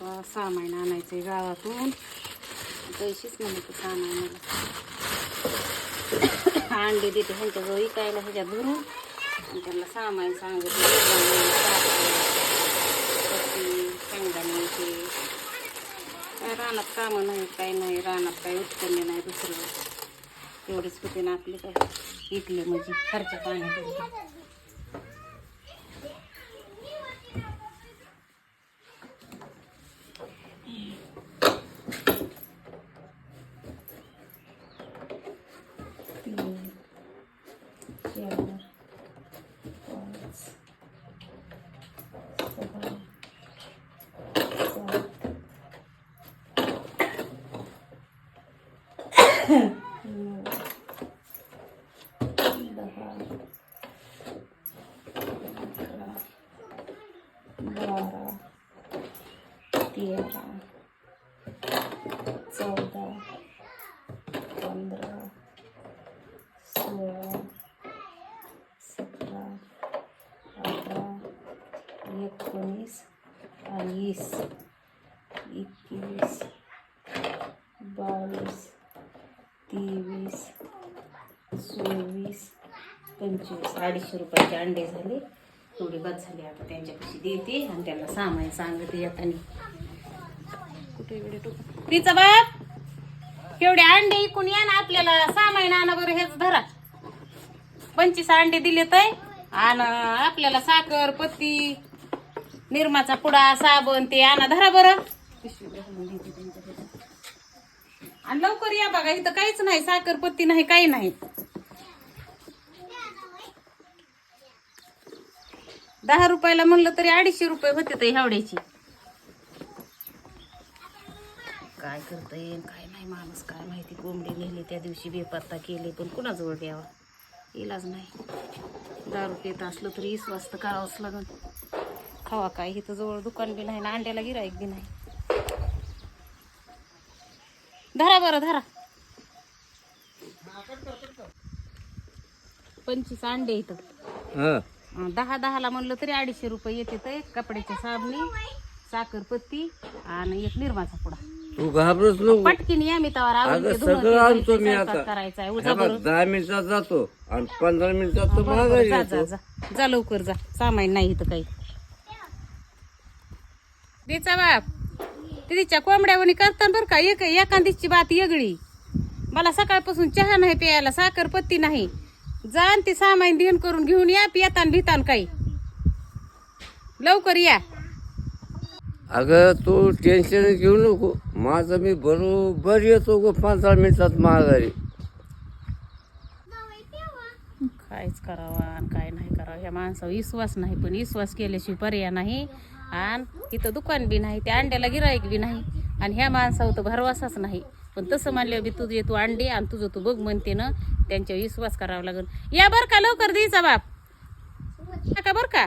आता सहा महिना आणायचे गावातून. पैसेच म्हणते सहा महिन्याला अंडे देते ह्यांच्याजवळ विकायला ह्याच्यात भरून. आणि त्यांना सहा महिने सांगितलं ते काय रानात कामं नाही काय नाही रानात काय उत्पन्न नाही दुसरं. एवढेच होते ना आपले काय. इथले म्हणजे खर्च पाणी. 点了，然后这个，这个，还有这个，这个，这个，这个，这个，这个，这个，एकोणीस आणि वीस एकवीस. बावीस. तेवीस. चोवीस. पंचवीस. अडीचशे रुपयाचे अंडे झाले. थोडी बाद झाली. आता त्यांच्यापाशी देते आणि त्यांना सामान सांगते येताना. कुठे तिचा बाप! एवढे अंडे इकून या ना आपल्याला. सहा आणा बरं हेच धरा. पंचवीस अंडे दिले तर आणि आपल्याला साखर पत्ती निरमाचा पुडा साबण ते आणा. धरा बरं. आणि लवकर या बघा इथं काहीच नाही. साखर पत्ती नाही काही नाही. दहा रुपयाला म्हणलं तरी अडीचशे रुपये होते तर एवढ्याची. काय करता येईल काय नाही माणूस काय माहिती. कोंबडी नेली त्या दिवशी बेपत्ता केले पण कुणाजवळ द्यावा इलाज नाही. दारू पेत असलं तरी वीस वाजता करावंच लागल खावा काय? इथं जवळ दुकान बी नाही ना अंड्याला गिराईक बी नाही. धरा बरं धरा. पंचवीस अंडे इथं. दहा दहाला म्हणलं तरी अडीचशे रुपये येते तर एक कपड्याची साबणी साखरपत्ती आणि एक निर्माचा पुडा. तू घाबरच नको. पटकीन या मी तवा अगं आवडते सगळं आणतो मी आता. करायचा आहे. दहा मिनिटात जातो आणि पंधरा मिनिटात तो बरं, माघारी जा जा येतो. जा. जा लवकर जा. सामान नाही इथं काही. तिचा बाप. ते तिच्या कोंबड्यावणी करताना बरं का एक एखादीची बात वेगळी मला सकाळपासून चहा नाही प्यायला साखर पत्ती नाही. जा आणि ते सामान देण करून घेऊन या पियातान भितान काही. लवकर या. अगं तू टेन्शन घेऊ नको. माझं मी बरोबर येतो ग पंधरा मिनिटात माघारी. कायच करावा आणि काय नाही करावं. ह्या माणसावर विश्वास नाही पण विश्वास केल्याशिवाय पर्याय नाही. आणि. तिथं दुकान बी नाही त्या अंड्याला गिराईक बी नाही. आणि ह्या माणसावर तर भरवासाच नाही. पण तसं म्हणल्यावर बी तुझे तू अंडे आणि तुझं तू बघ म्हणते ना त्यांच्यावर विश्वास करावा लागेल. या बरं का लवकर द्यायचा बाप. का बरं का?